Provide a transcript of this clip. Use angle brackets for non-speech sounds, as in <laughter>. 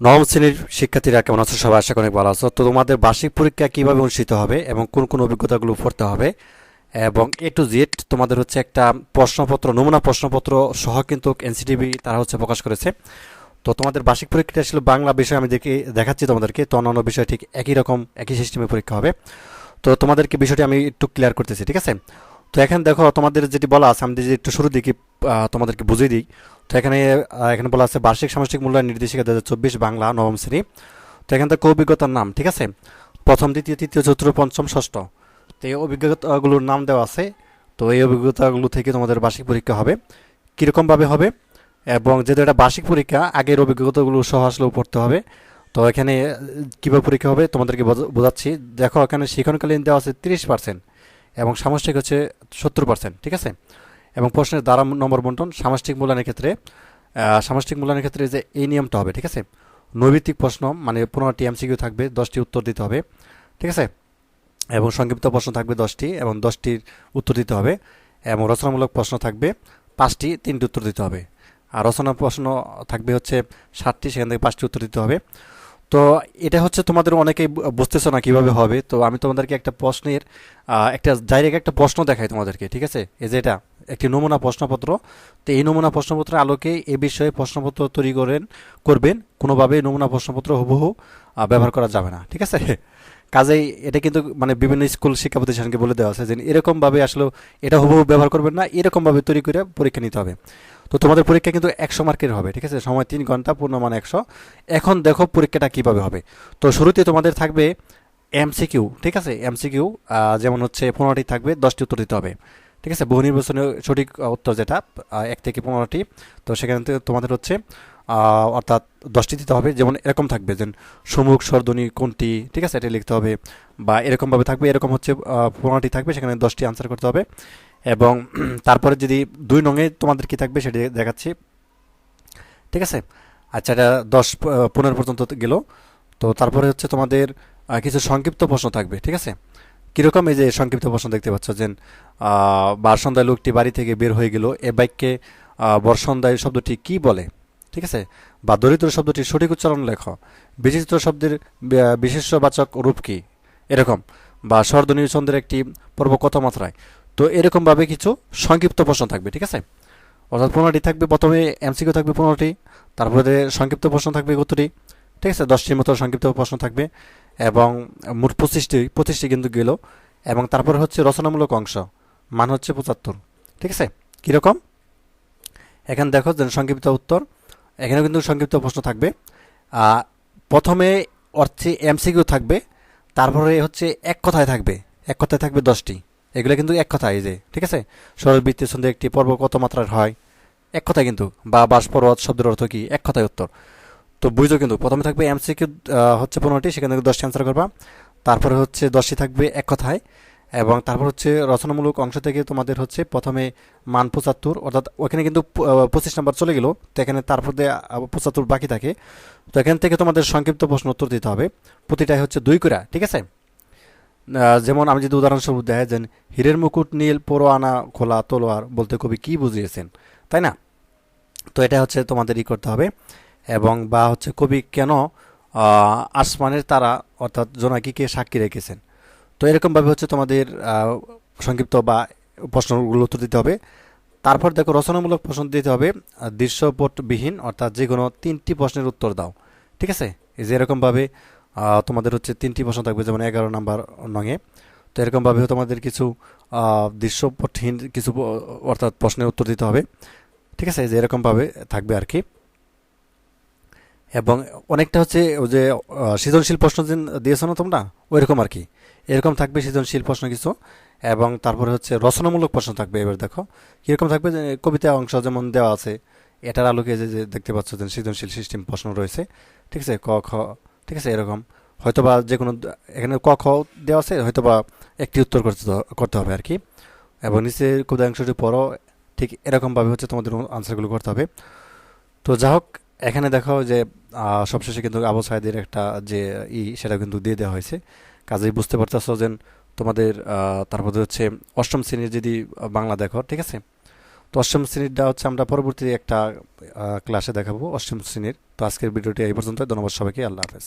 নবম শ্রেণির শিক্ষার্থীরা কেমন আছো? সবাই আশা করি অনেক ভালো আছো। তো তোমাদের বার্ষিক পরীক্ষা কীভাবে অনুষ্ঠিত হবে এবং কোন কোন অভিজ্ঞতাগুলো পড়তে হবে? এবং এ টু জেড তোমাদের হচ্ছে একটা প্রশ্নপত্র, নমুনা প্রশ্নপত্র সহ কিন্তু এনসিটিভি তারা হচ্ছে প্রকাশ করেছে। তো তোমাদের বার্ষিক পরীক্ষাটা ছিল বাংলা বিষয়, আমি দেখে, দেখাচ্ছি তোমাদেরকে। তো অন্যান্য বিষয় ঠিক একই রকম, একই সিস্টেমে পরীক্ষা হবে। তো তোমাদেরকে বিষয়টি আমি একটু ক্লিয়ার করতেছি, ঠিক আছে? তো এখন দেখো, তোমাদের যেটি বলা আছে, আমি যদি একটু শুরু দিকে তোমাদেরকে বুঝিয়ে দিই। তো এখানে এখানে বলা আছে বার্ষিক সামষ্টিক মূল্যায়ন নির্দেশিকা দু হাজার চব্বিশ বাংলা নবম শ্রেণি। তো এখান থেকে অভিজ্ঞতার নাম, ঠিক আছে? প্রথম, দ্বিতীয়, তৃতীয়, চতুর্থ, পঞ্চম, ষষ্ঠ। তো এই অভিজ্ঞতাগুলোর নাম দেওয়া আছে। তো এই অভিজ্ঞতাগুলো থেকে তোমাদের বার্ষিক পরীক্ষা হবে। কীরকমভাবে হবে? এবং যেহেতু এটা বার্ষিক পরীক্ষা, আগের অভিজ্ঞতাগুলো সহ আসলেও পড়তে হবে। তো এখানে কীভাবে পরীক্ষা হবে তোমাদেরকে বোঝা- বোঝাচ্ছি। দেখো, এখানে শিক্ষণকালীন দেওয়া আছে তিরিশ পার্সেন্ট এবং সামষ্টিক হচ্ছে সত্তর পার্সেন্ট, ঠিক আছে? এবং প্রশ্নের দ্বারা নম্বর বন্টন সামষ্টিক মূল্যায়নের ক্ষেত্রে সামষ্টিক মূল্যায়নের ক্ষেত্রে যে এই নিয়মটা হবে, ঠিক আছে? নৈভিত্তিক প্রশ্ন মানে পনেরোটি এমসিকিউ থাকবে, দশটি উত্তর দিতে হবে, ঠিক আছে? এবং সংক্ষিপ্ত প্রশ্ন থাকবে দশটি এবং দশটির উত্তর দিতে হবে এবং রচনামূলক প্রশ্ন থাকবে পাঁচটি, তিনটি উত্তর দিতে হবে। আর রচনা প্রশ্ন থাকবে হচ্ছে ষাটটি সেখান থেকে পাঁচটি উত্তর দিতে হবে। তো এটা হচ্ছে তোমাদের অনেকেই বুঝতেছো না কীভাবে হবে। তো আমি তোমাদেরকে একটা প্রশ্নের একটা ডাইরেক্ট একটা প্রশ্ন দেখাই তোমাদেরকে, ঠিক আছে? এই যে এটা। একটি নমুনা প্রশ্নপত্র। তো এই নমুনা প্রশ্নপত্রের আলোকে এ বিষয়ে প্রশ্নপত্র তৈরি করেন, করবেন। কোনোভাবেই নমুনা প্রশ্নপত্র হুবহু ব্যবহার করা যাবে না। ঠিক আছে? কাজেই এটা কিন্তু মানে বিভিন্ন স্কুল শিক্ষা প্রতিষ্ঠানকে বলে দেওয়া আছে যে এরকমভাবে আসলে এটা হুবহু ব্যবহার করবেন না, এরকমভাবে তৈরি করে পরীক্ষা নিতে হবে। তো তোমাদের পরীক্ষা কিন্তু একশো মার্কের হবে, ঠিক আছে? সময় তিন ঘণ্টা পূর্ণ পূর্ণমান একশো। এখন দেখো পরীক্ষাটা কীভাবে হবে। তো শুরুতে তোমাদের থাকবে এমসিকিউ, ঠিক আছে? এমসিকিউ যেমন হচ্ছে পনেরোটি থাকবে, দশটি উত্তর দিতে হবে। ঠিক আছে, বহু নির্বাচনীয় সঠিক উত্তর যেটা এক থেকে পনেরোটি। তো সেখান থেকে তোমাদের হচ্ছে অর্থাৎ দশটি দিতে হবে, যেমন এরকম থাকবে যেন সমুখ স্বরধ্বনি কোনটি, ঠিক আছে, এটা লিখতে হবে। বা এরকমভাবে থাকবে, এরকম হচ্ছে পনেরোটি থাকবে, সেখানে দশটি আনসার করতে হবে। এবং <clears throat> তারপরে যদি দুই নঙে তোমাদের কি থাকবে, সেটি দেখাচ্ছি। ঠিক আছে? আচ্ছা এটা দশ পনেরো পর্যন্ত গেল। তো তারপরে হচ্ছে তোমাদের কিছু সংক্ষিপ্ত প্রশ্ন থাকবে, ঠিক আছে? কীরকম এই যে সংক্ষিপ্ত প্রশ্ন দেখতে পাচ্ছ? যে আহ, বার সন্ধ্যায় লোকটি বাড়ি থেকে বের হয়ে গেল এ আহ, বর্ষন্ধ্যায় শব্দটি কি বলে? ঠিক আছে? বা দরিদ্র শব্দটি সঠিক উচ্চারণ লেখ। বিচিত্র শব্দের বিশেষ্যবাচক রূপ কি? এরকম। বা স্বরধ্বনি ছন্দের একটি পর্ব কত মাত্রায়? তো এরকমভাবে কিছু সংক্ষিপ্ত প্রশ্ন থাকবে ঠিক আছে? অর্থাৎ পনেরোটি থাকবে প্রথমে এমসিকিউ থাকবে পনেরোটি তারপরে সংক্ষিপ্ত প্রশ্ন থাকবে কতটি ঠিক আছে? দশটির মতো সংক্ষিপ্ত প্রশ্ন থাকবে। এবং মোট পঁচিশটি পঁচিশটি কিন্তু গেল এবং তারপরে হচ্ছে রচনামূলক অংশ। মান হচ্ছে পঁচাত্তর। ঠিক আছে? কীরকম এখানে দেখো যে সংক্ষিপ্ত উত্তর। এখানেও কিন্তু সংক্ষিপ্ত প্রশ্ন থাকবে। প্রথমে অর্থে এমসিকিউ থাকবে, তারপরে হচ্ছে এক কথায় থাকবে। এক কথায় থাকবে দশটি। এগুলো কিন্তু এক কথায় যে। ঠিক আছে? সরলবৃত্তি ছন্দে একটি পর্ব কত মাত্রার হয়? এক কথায় কিন্তু। বা বাস পর্বত শব্দের অর্থ কি? এক কথায় উত্তর। তো বুঝো কিন্তু প্রথমে থাকবে এমসিকিউ হচ্ছে পনেরোটি, সেখান থেকে দশটি অ্যান্সার করবা। তারপরে হচ্ছে দশটি থাকবে এক কথায়, এবং তারপর হচ্ছে রচনামূলক অংশ থেকে তোমাদের হচ্ছে প্রথমে মান পঁচাত্তর, অর্থাৎ ওখানে কিন্তু পঁচিশ নাম্বার চলে গেল, তো এখানে তারপর দিয়ে পঁচাত্তর বাকি থাকে। তো এখান থেকে তোমাদের সংক্ষিপ্ত প্রশ্ন উত্তর দিতে হবে। প্রতিটাই হচ্ছে দুই করে, ঠিক আছে? যেমন আমি যদি উদাহরণস্বরূপ দেয় যে হীরের মুকুট নীল, পোড়ো আনা, খোলা, তলোয়ার বলতে কবি কি বুঝিয়েছেন, তাই না? তো এটা হচ্ছে তোমাদের ই করতে হবে। এবং বা হচ্ছে কবি কেন আসমানের তারা অর্থাৎ জোনাকিকে সাক্ষী রেখেছেন। তো এরকমভাবে হচ্ছে তোমাদের সংক্ষিপ্ত বা প্রশ্নগুলো উত্তর দিতে হবে। তারপর দেখো রচনামূলক প্রশ্ন দিতে হবে, দৃশ্যপটবিহীন অর্থাৎ যে কোনো তিনটি প্রশ্নের উত্তর দাও। ঠিক আছে? এই যে এরকমভাবে তোমাদের হচ্ছে তিনটি প্রশ্ন থাকবে, যেমন এগারো নাম্বার নঙে। তো এরকমভাবে তোমাদের কিছু দৃশ্যপটহীন কিছু অর্থাৎ প্রশ্নের উত্তর দিতে হবে। ঠিক আছে? যে এরকমভাবে থাকবে আর কি। এবং অনেকটা হচ্ছে ওই যে সৃজনশীল প্রশ্ন দিয়েছ না তোমরা? ওইরকম আর কি। এরকম থাকবে সৃজনশীল প্রশ্ন কিছু, এবং তারপরে হচ্ছে রচনামূলক প্রশ্ন থাকবে এবার দেখো। কীরকম থাকবে যে কবিতা অংশ যেমন দেওয়া আছে, এটার আলোকে যে যে দেখতে পাচ্ছ যে সৃজনশীল সিস্টেম প্রশ্ন রয়েছে, ঠিক আছে? ক, খ, ঠিক আছে? এরকম। হয়তোবা যে কোনো এখানে ক, খ দেওয়া আছে, হয়তোবা একটি উত্তর করতে করতে হবে আর কি। এবং নিচে কবিতা অংশটি পরও ঠিক এরকমভাবে হচ্ছে তোমাদের আনসারগুলো করতে হবে। তো যা হোক এখানে দেখো যে সবশেষে কিন্তু আবু সাইদের একটা যে ই সেটা কিন্তু দিয়ে দেওয়া হয়েছে। কাজেই বুঝতে পারতেছ যে তোমাদের তারপরে হচ্ছে অষ্টম শ্রেণির যদি বাংলা দেখো, ঠিক আছে? তো অষ্টম শ্রেণীরটা হচ্ছে আমরা পরবর্তী একটা ক্লাসে দেখাবো অষ্টম শ্রেণির। তো আজকের ভিডিওটি এই পর্যন্ত ধন্যবাদ সবাইকে। আল্লাহ হাফেজ।